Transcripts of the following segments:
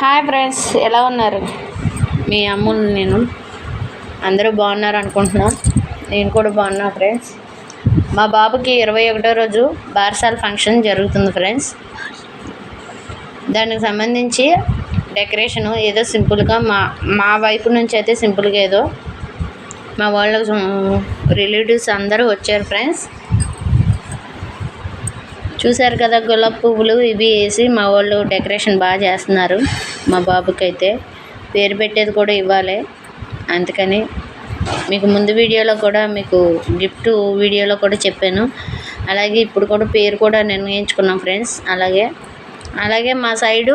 Hi friends ఎలా ఉన్నారు? మీ అమ్ములు నేను. అందరూ బాగున్నారు అనుకుంటున్నాం. నేను కూడా బాగున్నా ఫ్రెండ్స్. మా బాబుకి ఇరవై ఒకటో రోజు బార్సాల్ ఫంక్షన్ జరుగుతుంది ఫ్రెండ్స్. దానికి సంబంధించి డెకరేషను ఏదో సింపుల్గా మా మా వైపు నుంచి అయితే సింపుల్గా ఏదో మా వాళ్ళ రిలేటివ్స్ అందరూ వచ్చారు ఫ్రెండ్స్. చూశారు కదా గులాబీ పువ్వులు ఇవి వేసి మా వాళ్ళు డెకరేషన్ బాగా చేస్తున్నారు మా బాబుకి అయితే పేరు పెట్టేది కూడా ఇవ్వాలి. అందుకని మీకు ముందు వీడియోలో కూడా మీకు గిఫ్ట్ వీడియోలో కూడా చెప్పాను. అలాగే ఇప్పుడు కూడా పేరు కూడా నిర్ణయించుకున్నాం ఫ్రెండ్స్. అలాగే అలాగే మా సైడు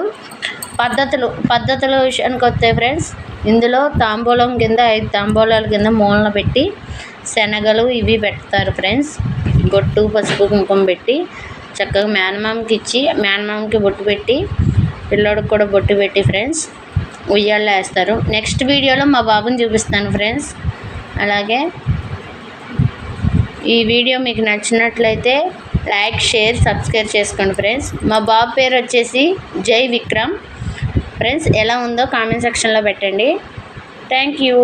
పద్ధతులు పద్ధతుల విషయానికి వస్తే ఫ్రెండ్స్ ఇందులో తాంబూలం కింద ఐదు తాంబూలాల కింద మూలన పెట్టి శనగలు ఇవి పెడతారు ఫ్రెండ్స్. బొట్టు పసుపు కుంకుమ పెట్టి చక్కగా మేనమామకి ఇచ్చి మేనమామకి బొట్టు పెట్టి పిల్లోడికి కూడా బొట్టు పెట్టి ఫ్రెండ్స్ ఉయ్యాల్లో వేస్తారు. నెక్స్ట్ వీడియోలో మా బాబుని చూపిస్తాను ఫ్రెండ్స్ అలాగే ఈ వీడియో మీకు నచ్చినట్లయితే లైక్ షేర్ సబ్స్క్రైబ్ చేసుకోండి ఫ్రెండ్స్ మా బాబు పేరు వచ్చేసి జై విక్రమ్. ఫ్రెండ్స్ ఎలా ఉందో కామెంట్ సెక్షన్లో పెట్టండి. Thank you